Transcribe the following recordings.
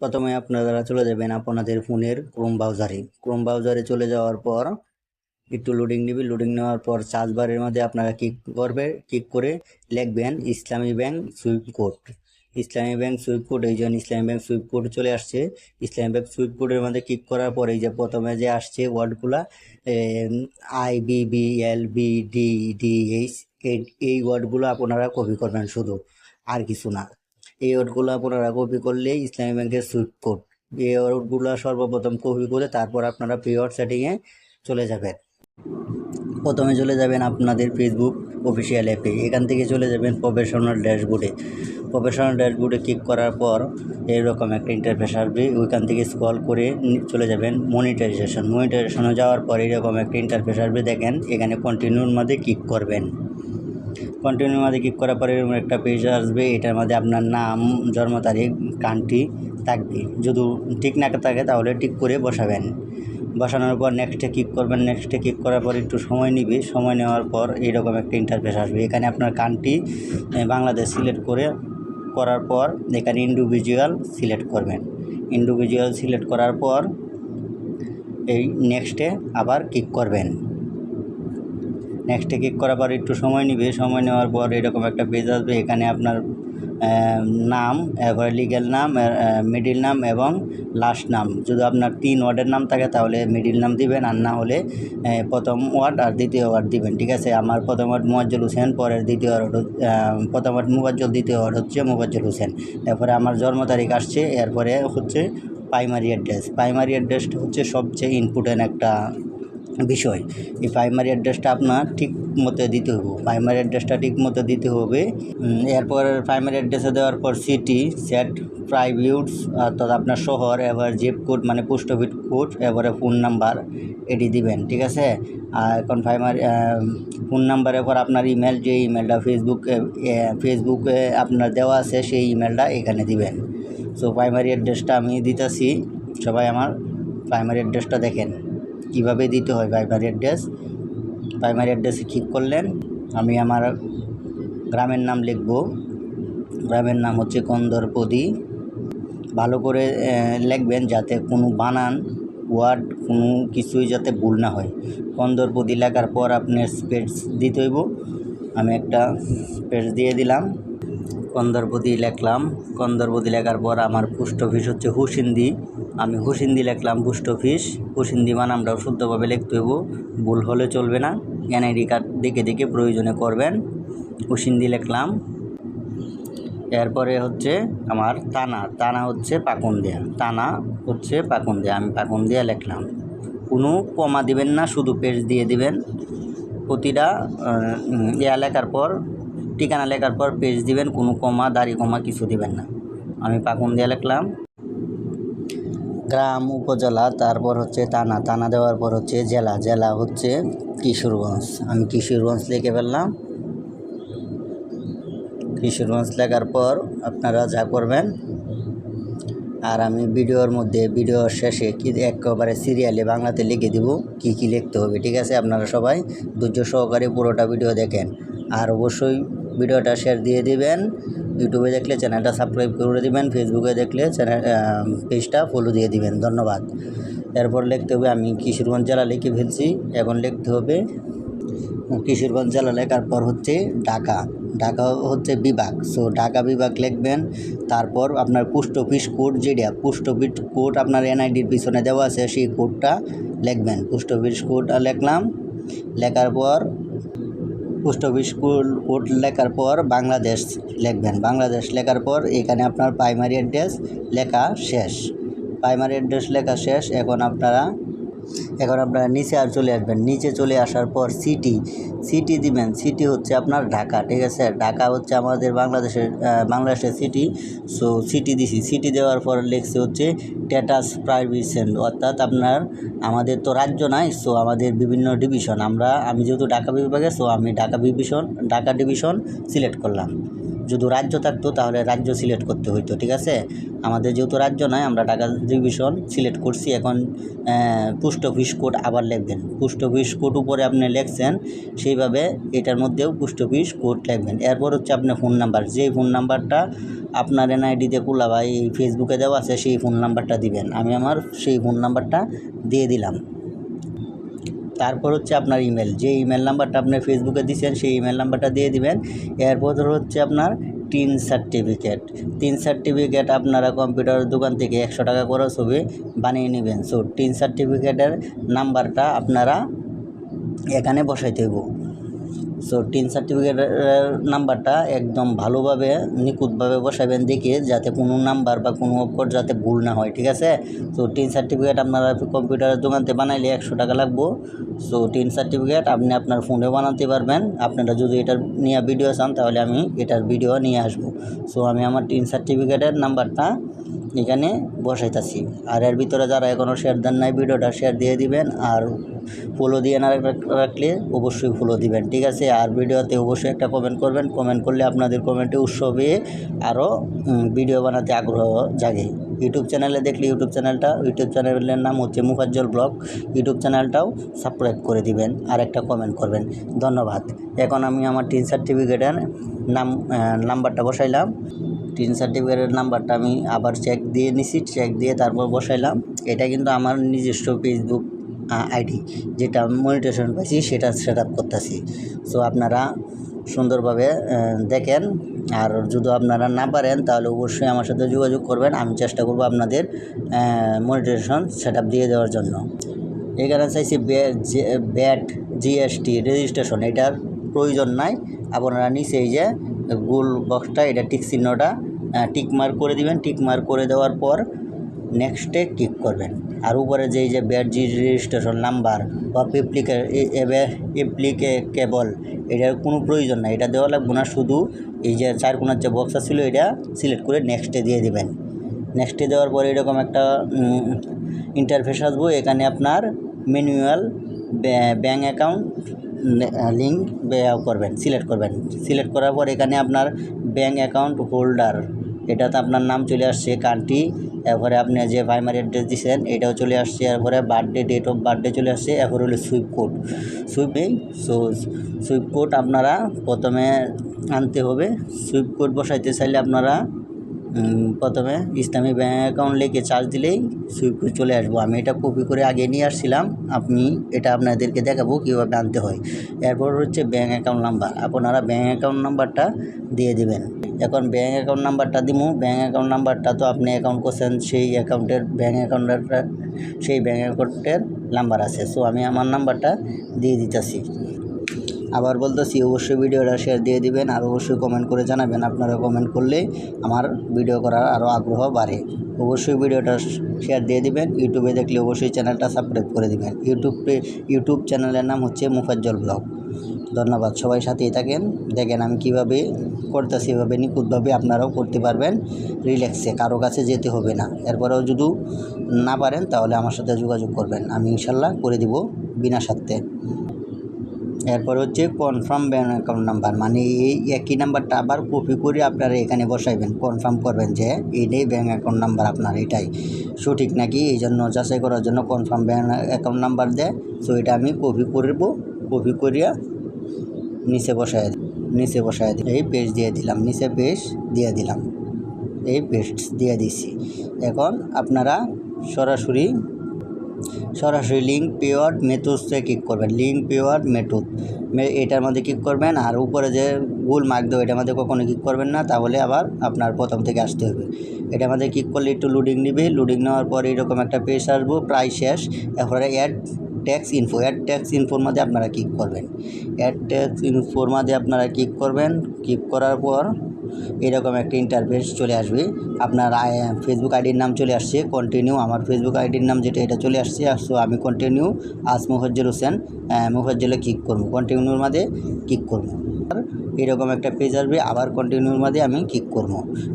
প্রথমে আপনারা চলে যাবেন আপনাদের ফোনের ক্রোম ব্রাউজারে ক্রোম ব্রাউজারে চলে যাওয়ার পর একটু লোডিং নেবে লোডিং নেওয়ার পর সার্চ বারের মধ্যে আপনারা ক্লিক করবে ক্লিক করে লিখবেন Islami bank swift code Islami bank swift code এই জন্য ইসলামী ব্যাংক সুইপ কোড চলে আসছে। ইসলামী ব্যাংক সুইপ কোডের মধ্যে ক্লিক করার পর এই যে প্রথমে যে আসছে ওয়ার্ডগুলা I B B L B D D H এই ওয়ার্ডগুলো আপনারা কপি করবেন শুধু, আর কিছু না। এই ওয়ার্ডগুলো আপনারা কপি করলে ইসলামী ব্যাংকের সুইপ কোড। এই ওয়ার্ডগুলো সর্বপ্রথম কপি করে তারপর আপনারা পিওর সেটিংয়ে চলে যাবেন। প্রথমে চলে যাবেন আপনাদের ফেসবুক অফিসিয়াল অ্যাপে এখান থেকে চলে যাবেন প্রফেশনাল ড্যাশবোর্ডে প্রফেশনাল ড্যাশবোর্ডে ক্লিক করার পর এরকম একটা ইন্টারফেস আসবে। ওইখান থেকে স্ক্রল করে চলে যাবেন মনিটাইজেশন মনিটাইজেশনে যাওয়ার পর এরকম একটা ইন্টারফেস আসবে। দেখেন এখানে কন্টিনিউর মধ্যে ক্লিক করবেন। কন্টিনিউর মধ্যে ক্লিক করার পরে এরকম একটা পেজ আসবে, এটার মধ্যে আপনার নাম, জন্ম তারিখ কান্ট্রি থাকবে। যদি ঠিক না থাকে তাহলে ঠিক করে বসাবেন। বসানোর পর নেক্সটে ক্লিক করবেন নেক্সটে ক্লিক করার পর একটু সময় নিবে। সময় নেওয়ার পর এইরকম একটা ইন্টারফেস আসবে। এখানে আপনার কান্ট্রি বাংলাদেশ সিলেক্ট করে, করার পর এখানে ইন্ডিভিজুয়াল সিলেক্ট করবেন। ইন্ডিভিজুয়াল সিলেক্ট করার পর এই নেক্সটে আবার ক্লিক করবেন। নেক্সটে ক্লিক করার পর একটু সময় নেবে। সময় নেওয়ার পর এরকম একটা পেজ আসবে। এখানে আপনার নাম, এরপরে লিগ্যাল নাম মিডিল নাম এবং লাস্ট নাম। যদি আপনার তিন ওয়ার্ডের নাম থাকে, তাহলে মিডিল নাম দিবেন। আর না হলে প্রথম ওয়ার্ড আর দ্বিতীয় ওয়ার্ড দিবেন। ঠিক আছে? আমার প্রথম ওয়ার্ড মুয়াজ্জল হোসেন, পরের দ্বিতীয় ওয়ার্ড প্রথম ওয়ার্ড মুবাজ্জল দ্বিতীয় ওয়ার্ড হচ্ছে মুবাজ্জল হোসেন। এরপরে আমার জন্ম তারিখ আসছে। এরপরে হচ্ছে প্রাইমারি অ্যাড্রেস প্রাইমারি অ্যাড্রেসটা হচ্ছে সবচেয়ে ইম্পর্টেন্ট একটা বিষয়। এই প্রাইমারি অ্যাড্রেসটা আপনার ঠিক মতো দিতে হবে প্রাইমারি অ্যাড্রেসটা ঠিক মতো দিতে হবে। এরপর প্রাইমারি অ্যাড্রেসে দেওয়ার পর সিটি সেট প্রাইভিউটস অর্থাৎ আপনার শহর এবার জিপ কোড মানে পোস্ট অফিস কোড এবারে ফোন নাম্বার এটি দিবেন, ঠিক আছে? আর এখন প্রাইমারি ফোন নাম্বারের পর আপনার ইমেল যে ইমেলটা ফেসবুক ফেসবুকে আপনার দেওয়া আছে, সেই ইমেলটা এখানে দিবেন। সো প্রাইমারি অ্যাড্রেসটা আমি দিতেছি। সবাই আমার প্রাইমারি অ্যাড্রেসটা দেখেন। কীভাবে দিতে হয় প্রাইমারি অ্যাড্রেস প্রাইমারি অ্যাড্রেসে ক্লিক করলেন। আমি আমার গ্রামের নাম লিখব। গ্রামের নাম হচ্ছে কন্দরপদি ভালো করে লিখবেন যাতে কোনো বানান ওয়ার্ড কোনো কিছুই যাতে ভুল না হয়। কন্দরপদি লেখার পর আপনার স্পেস দিতে হইব। আমি একটা স্পেস দিয়ে দিলাম। কন্দরপতি লেখলাম। কন্দরপতি লেখার পর আমার পোস্ট অফিস হচ্ছে হুসিন্দি। আমি হুসিন্দি লিখলাম পোস্ট অফিস। হুসিন্দি বানামটাও শুদ্ধভাবে লিখতে হইব, ভুল হলে চলবে না। এনআইডি কার্ড দেখে দেখে প্রয়োজনে করবেন। হুসিন্দি লিখলাম। এরপরে হচ্ছে আমার তানা। তানা হচ্ছে পাকুন দেয়া তানা হচ্ছে পাকুন দেয়া আমি পাকুন দেয়া লিখলাম। কোনো কমা দিবেন না, শুধু পেজ দিয়ে দিবেন। প্রতিটা ইয়া লেখার পর, ঠিকানা লেখার পর পেজ দিবেন। কোনো কমা, দাড়ি কমা কিছু দিবেন না। আমি পাকুন দিয়ে লিখলাম। গ্রাম, উপজেলা, তারপর হচ্ছে থানা। থানা দেওয়ার পর হচ্ছে জেলা। জেলা হচ্ছে কিশোরগঞ্জ। আমি কিশোরগঞ্জ লিখে ফেললাম। কিশোরগঞ্জ লেখার পর আপনারা যা করবেন, আর আমি ভিডিওর মধ্যে, ভিডিওর শেষে কি একেবারে সিরিয়ালে বাংলাতে লিখে দিব, কি কি লিখতে হবে, ঠিক আছে? আপনারা সবাই ধৈর্য সহকারে পুরোটা ভিডিও দেখেন। আর অবশ্যই ভিডিওটা শেয়ার দিয়ে দিবেন। ইউটিউবে দেখলে চ্যানেলটা সাবস্ক্রাইব করে দিবেন ফেসবুকে দেখলে চ্যানেল পেজটা ফলো দিয়ে দিবেন। ধন্যবাদ। এরপর লিখতে হবে, আমি কিশোরগঞ্জ জেলা লিখে ফেলছি। এখন লিখতে হবে, কিশোরগঞ্জ জেলা লেখার পর হচ্ছে ঢাকা। ঢাকা হচ্ছে বিভাগ। সো ঢাকা বিভাগ লিখবেন। তারপর আপনার পোস্ট অফিস কোড যেটা পোস্ট অফিস কোড আপনার এনআইডির পিছনে দেওয়া আছে, সেই কোডটা লিখবেন। পোস্ট অফিস কোড লিখলাম। লেখার পর পোস্ট অফিস কোড লেখার পর বাংলাদেশ লিখবেন। বাংলাদেশ লেখার পর এখানে আপনার প্রাইমারি অ্যাড্রেস লেখা শেষ। প্রাইমারি অ্যাড্রেস লেখা শেষ, এখন আপনারা এখন আপনারা নিচে আর চলে আসবেন। নিচে চলে আসার পর সিটি সিটি দিবেন। সিটি হচ্ছে আপনার ঢাকা, ঠিক আছে? ঢাকা হচ্ছে আমাদের বাংলাদেশের বাংলাদেশের সিটি সো সিটি দিছি। সিটি দেওয়ার পর লেখছে হচ্ছে স্ট্যাটাস প্রাইভেশন অর্থাৎ আপনার, আমাদের তো রাজ্য নাই সো আমাদের বিভিন্ন ডিভিশন আমরা, আমি যেহেতু ঢাকা বিভাগে সো আমি Dhaka division Dhaka division select করলাম। যদি রাজ্য থাকতো, তাহলে রাজ্য সিলেক্ট করতে হইতো, ঠিক আছে? আমাদের যেহেতু রাজ্য নয়, আমরা ঢাকা ডিভিশন সিলেক্ট করছি, এখন পোস্ট অফিস কোড আবার লিখবেন। পোস্ট অফিস কোড উপরে আপনি লিখছেন, সেইভাবে এটার মধ্যেও পোস্ট অফিস কোড লিখবেন। এরপর হচ্ছে আপনার ফোন নাম্বার যেই ফোন নাম্বারটা আপনার এনআইডিতে কুলা বা এই ফেসবুকে দেওয়া আছে, সেই ফোন নাম্বারটা দিবেন। আমি আমার সেই ফোন নাম্বারটা দিয়ে দিলাম। তারপর হচ্ছে আপনার ইমেল যে ইমেল নাম্বারটা আপনি ফেসবুকে দিচ্ছেন সেই ইমেল নাম্বারটা দিয়ে দিবেন। এরপর হচ্ছে আপনার টিন সার্টিফিকেট তিন সার্টিফিকেট আপনারা কম্পিউটার দোকান থেকে একশো টাকা করে ছবি বানিয়ে নেবেন। সো টিন সার্টিফিকেটের নাম্বারটা আপনারা এখানে বসাইতে হইব। সো টিন সার্টিফিকেটের নাম্বারটা একদম ভালোভাবে, নিখুঁতভাবে বসাবেন দেখে যাতে কোনো নাম্বার বা কোনো অক্ষর যাতে ভুল না হয়, ঠিক আছে? সো টিন সার্টিফিকেট আপনারা কম্পিউটারের দোকানতে বানাইলে একশো টাকা লাগবো। সো টিন সার্টিফিকেট আপনি আপনার ফোনে বানাতে পারবেন। আপনারা যদি এটার নিয়ে ভিডিও চান, তাহলে আমি এটার ভিডিও নিয়ে আসব। সো আমি আমার টিন সার্টিফিকেটের নাম্বারটা এখানে বসাইতাছি। আর এর ভিতরে যারা এখনও শেয়ার দেন নাই, ভিডিওটা শেয়ার দিয়ে দিবেন আর ফলো দিয়ে না রাখলে অবশ্যই ফলো দিবেন, ঠিক আছে? আর ভিডিওতে অবশ্যই একটা কমেন্ট করবেন কমেন্ট করলে আপনাদের কমেন্টে উৎসবে আরও ভিডিও বানাতে আগ্রহ জাগে। ইউটিউব চ্যানেলে দেখলে ইউটিউব চ্যানেলটা, ইউটিউব চ্যানেলের নাম হচ্ছে মুফাজ্জল ব্লগ। ইউটিউব চ্যানেলটাও সাবস্ক্রাইব করে দিবেন আর একটা কমেন্ট করবেন। ধন্যবাদ। এখন আমি আমার টিন সার্টিফিকেটের নাম নাম্বারটা বসাইলাম। টিন সার্টিফিকেটের নাম্বারটা আমি আবার চেক দিয়ে নিছি চেক দিয়ে তারপর বসাইলাম। এটা কিন্তু আমার নিজস্ব ফেসবুক আইডি যেটা আমি মনিটেশন পাইছি, সেটা সেট আপ করতেছি। সো আপনারা সুন্দরভাবে দেখেন। আর যদি আপনারা না পারেন, তাহলে অবশ্যই আমার সাথে যোগাযোগ করবেন। আমি চেষ্টা করব আপনাদের মনিটেশন সেট দিয়ে দেওয়ার জন্য। এখানে চাইছি ব্যাট জিএসটি রেজিস্ট্রেশন এটার প্রয়োজন নাই। আপনারা নিচে এই যে গোল বক্সটা এটা টিক চিহ্নটা টিক মার্ক করে দিবেন। টিক মার্ক করে দেওয়ার পর নেক্সটে ক্লিক করবেন। আর উপরে যে যে ব্যাট জি রেজিস্ট্রেশন নাম্বার বা এপ্লিকে এপ্লিকেবল এটার কোনো প্রয়োজন নাই। এটা দেওয়া লাগবে না, শুধু এই যে চার কোনার যে বক্সটা ছিল, এটা সিলেক্ট করে নেক্সটে দিয়ে দিবেন। নেক্সটে দেওয়ার পরে এরকম একটা ইন্টারফেস আসব। এখানে আপনার ম্যানুয়াল ব্যাঙ্ক অ্যাকাউন্ট লিঙ্ক করবেন সিলেক্ট করবেন। সিলেক্ট করার পর এখানে আপনার ব্যাঙ্ক অ্যাকাউন্ট হোল্ডার এটাতে আপনার নাম চলে আসছে কান্ট্রি এরপরে আপনি যে প্রাইমারি অ্যাড্রেস দিয়েছেন এটাও চলে আসছে। এরপরে বার্থডে ডেট অফ বার্থডে চলে আসছে। এরপরে হলো swift code swift so swift code আপনারা প্রথমে আনতে হবে। সুইপ কোড বসাইতে চাইলে আপনারা প্রথমে ইসলামী ব্যাঙ্ক অ্যাকাউন্ট লিখে চার্জ দিলেই সুইপ চলে আসব। আমি এটা কপি করে আগে নিয়ে আসছিলাম। আপনি এটা আপনাদেরকে দেখাবো কীভাবে আনতে হয়। এরপর হচ্ছে ব্যাঙ্ক অ্যাকাউন্ট নাম্বার আপনারা ব্যাঙ্ক অ্যাকাউন্ট নাম্বারটা দিয়ে দিবেন। এখন ব্যাঙ্ক অ্যাকাউন্ট নাম্বারটা দিব ব্যাঙ্ক অ্যাকাউন্ট নাম্বারটা তো আপনি অ্যাকাউন্ট করছেন, সেই অ্যাকাউন্টের ব্যাঙ্ক অ্যাকাউন্টের সেই ব্যাঙ্ক অ্যাকাউন্টের নাম্বার আছে। সো আমি আমার নাম্বারটা দিয়ে দিতেছি। আবার বলতেছি, অবশ্যই ভিডিওটা শেয়ার দিয়ে দিবেন আর অবশ্যই কমেন্ট করে জানাবেন আপনারা কমেন্ট করলে আমার ভিডিও করার আরও আগ্রহ বাড়ে। অবশ্যই ভিডিওটা শেয়ার দিয়ে দিবেন, ইউটিউবে দেখলে অবশ্যই চ্যানেলটা সাবস্ক্রাইব করে দিবেন। ইউটিউবে ইউটিউব চ্যানেলের নাম হচ্ছে মুফাজ্জল ব্লগ। ধন্যবাদ, সবাই সাথেই থাকেন। দেখেন আমি কীভাবে করতেছি, এভাবে নিখুঁতভাবে আপনারাও করতে পারবেন। রিল্যাক্সে কারও কাছে যেতে হবে না। এরপরেও যদি না পারেন, তাহলে আমার সাথে যোগাযোগ করবেন। আমি ইনশাল্লাহ করে দিব বিনা স্বার্থে। এরপর হচ্ছে কনফার্ম ব্যাঙ্ক অ্যাকাউন্ট নাম্বার মানে এই একই নাম্বারটা আবার কপি করে আপনারা এখানে বসাইবেন কনফার্ম করবেন যে এইটাই ব্যাঙ্ক অ্যাকাউন্ট নাম্বার আপনার, এটাই। সঠিক নাকি? এই জন্য যাচাই করার জন্য কনফার্ম ব্যাঙ্ক অ্যাকাউন্ট নাম্বার দেয় সো এটা আমি কপি করব কপি করিয়া নিচে বসাই নিচে বসাই দিই এই পেজ দিয়ে দিলাম, নিচে পেজ দিয়ে দিলাম, এই পেজ দিয়ে দিছি। এখন আপনারা সরাসরি সরাসরি লিঙ্ক পেওয়ার্ড মেথডসে ক্লিক করবেন। লিঙ্ক পেওয়ার্ড মেথড এটার মধ্যে ক্লিক করবেন আর উপরে যে গুল মার্ক দেবো, এটার মধ্যে কখনো ক্লিক করবেন না। তাহলে আবার আপনার প্রথম থেকে আসতে হবে। এটার মধ্যে ক্লিক করলে একটু লোডিং নেবে। লোডিং নেওয়ার পর এরকম একটা পেজ আসব, প্রায় শেষ। এরপরে add tax info add tax ইনফোর মধ্যে আপনারা ক্লিক করবেন। অ্যাড ট্যাক্স ইনফোর মধ্যে আপনারা ক্লিক করবেন। ক্লিক করার পর এরকম একটা ইন্টারফেস চলে আসবে। আপনার ফেসবুক আইডির নাম চলে আসছে কন্টিনিউ আমার ফেসবুক আইডির নাম যেটা, এটা চলে আসছে। সো আমি কন্টিনিউ আজ মুফাজ্জল হোসেন মুফাজ্জলে ক্লিক করব। কন্টিনিউর মাঝে ক্লিক করব। এরকম একটা পেজ আসবে, আবার কন্টিনিউর মাঝে আমি ক্লিক করব।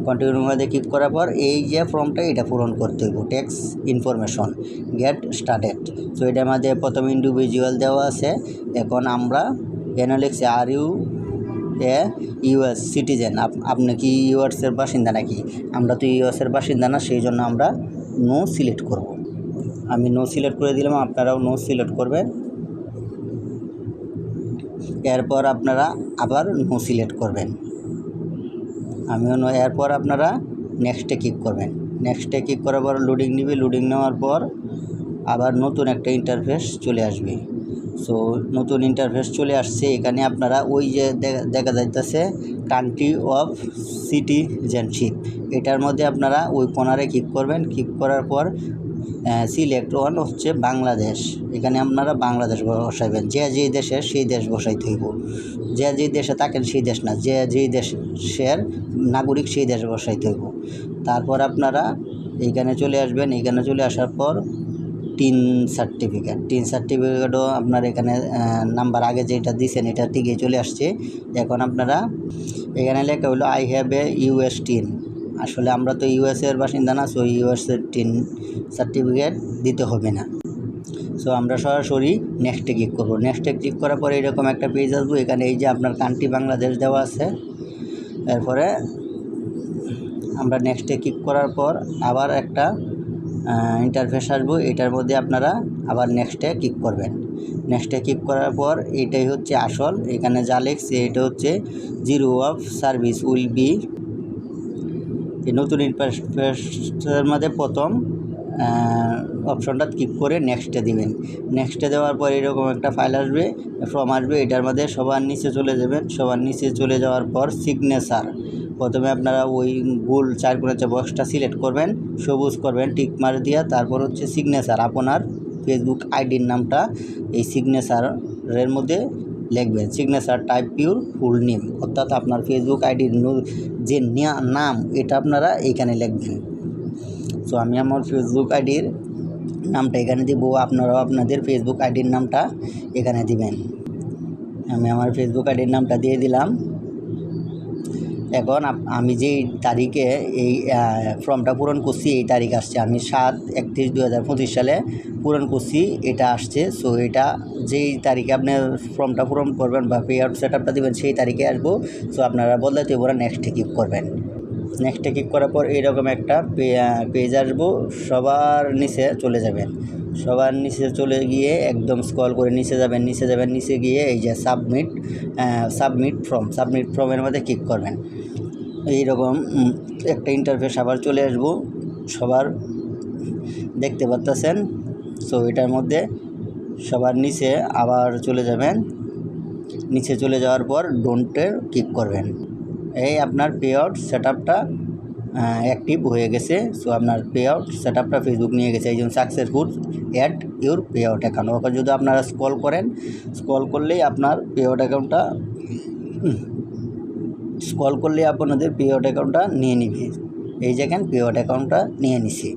কন্টিনিউর মাঝে ক্লিক করার পর এই যে ফর্মটা এটা পূরণ করতে হইব। Tax information get started so এটার মাঝে প্রথম ইন্ডিভিজুয়াল দেওয়া আছে। এখন আমরা এনালিক্স are you a US citizen আপনি কি ইউএসের বাসিন্দা নাকি? আমরা তো ইউএসের বাসিন্দা না, সেই জন্য আমরা নো সিলেক্ট করব। আমি নো সিলেক্ট করে দিলাম, আপনারাও নো সিলেক্ট করবেন। এরপর আপনারা আবার নো সিলেক্ট করবেন। আমিও নো এরপর আপনারা নেক্সটে ক্লিক করবেন। নেক্সটে ক্লিক করার পর লোডিং নিবে। লোডিং নেওয়ার পর আবার নতুন একটা ইন্টারফেস চলে আসবে। সো নতুন ইন্টারফেস চলে আসছে। এখানে আপনারা ওই যে দেখা- যাইতেছে কান্ট্রি অফ সিটিজেনশিপ এটার মধ্যে আপনারা ওই কোনারে ক্লিক করবেন। ক্লিক করার পর সিলেক্ট ওয়ান হচ্ছে বাংলাদেশ। এখানে আপনারা বাংলাদেশ বসাইবেন। যে যেই দেশের, সেই দেশ বসাইতে হইব। যে যেই দেশে থাকেন, সেই দেশ না। যে যেই দেশের নাগরিক, সেই দেশ বসাইতে হইব। তারপর আপনারা এইখানে চলে আসবেন। এইখানে চলে আসার পর টিন সার্টিফিকেট টিন সার্টিফিকেটও আপনার এখানে নাম্বার আগে যেটা দিয়েছেন এটা ঠিকই চলে আসছে। এখন আপনারা এখানে লেখা হলো I have a US TIN আসলে আমরা তো ইউএসের বাসিন্দা না সো ইউএসের টিন সার্টিফিকেট দিতে হবে না। সো আমরা সরাসরি নেক্সটে ক্লিক করব। নেক্সটে ক্লিক করার পরে এরকম একটা পেজ আসব, এখানে এই যে আপনার কান্ট্রি বাংলাদেশ দেওয়া আছে। এরপরে আমরা নেক্সটে ক্লিক করার পর আবার একটা ইন্টারফেস আসব, এটার মধ্যে আপনারা আবার নেক্সটে ক্লিক করবেন। নেক্সটে ক্লিক করার পর এটাই হচ্ছে আসল। এখানে যা লেখছে, এটা হচ্ছে zero of service will be নতুন ইন্টারফেসের মধ্যে প্রথম অপশনটা ক্লিক করে নেক্সটে দিবেন। নেক্সটে দেওয়ার পর এরকম একটা ফাইল আসবে ফর্ম আসবে, এটার মধ্যে সবার নিচে চলে যাবেন। সবার নিচে চলে যাওয়ার পর সিগনেচার প্রথমে আপনারা ওই গোল চার কোণের বক্সটা সিলেক্ট করবেন, সবুজ করবেন টিক মার দিয়া, তারপর হচ্ছে সিগনেচার আপনার ফেসবুক আইডির নামটা এই সিগনেচারের মধ্যে লিখবেন। Signature type pure full name অর্থাৎ আপনার ফেসবুক আইডির যে নাম, এটা আপনারা এইখানে লিখবেন। সো আমি আমার ফেসবুক আইডির নামটা এখানে দিব, আপনারাও আপনাদের ফেসবুক আইডির নামটা এখানে দিবেন। আমি আমার ফেসবুক আইডির নামটা দিয়ে দিলাম। এখন আমি যেই তারিখে এই ফর্মটা পূরণ করছি, এই তারিখ আসছে। আমি সাত একত্রিশ দু হাজার পঁচিশ সালে পূরণ করছি, এটা আসছে। সো এটা যেই তারিখে আপনার ফর্মটা পূরণ করবেন বা পে আউট সেট আপটা দেবেন, সেই তারিখে আসব। সো আপনারা বদলাতে পারেন নেক্সটে ক্লিক করবেন। নেক্সটে ক্লিক করার পর এইরকম একটা পেজ আসব, সবার নিচে চলে যাবেন। সবার নিচে চলে গিয়ে একদম স্কল করে নিচে যাবেন নিচে যাবেন, নিচে গিয়ে এই যে সাবমিট সাবমিট ফর্ম সাবমিট ফর্মের মধ্যে ক্লিক করবেন। এইরকম একটা ইন্টারফেস আবার চলে আসব, সবার দেখতে পাচ্ছেন সো এটার মধ্যে সবার নিচে আবার চলে যাবেন। নিচে চলে যাওয়ার পর ডোন্টে ক্লিক করবেন। এই আপনার পে আউট সেট আপটা অ্যাক্টিভ হয়ে গেছে। সো আপনার পে আউট সেট আপটা ফেসবুক নিয়ে গেছে। এই জন্য successful add your pay out account okay যদি আপনারা স্কল করেন স্কল করলেই আপনার পে আউট অ্যাকাউন্টটা স্কল করলেই আপনাদের পে আউট অ্যাকাউন্টটা নিয়ে নিবে। এই দেখেন পে আউট অ্যাকাউন্টটা নিয়ে নিছি।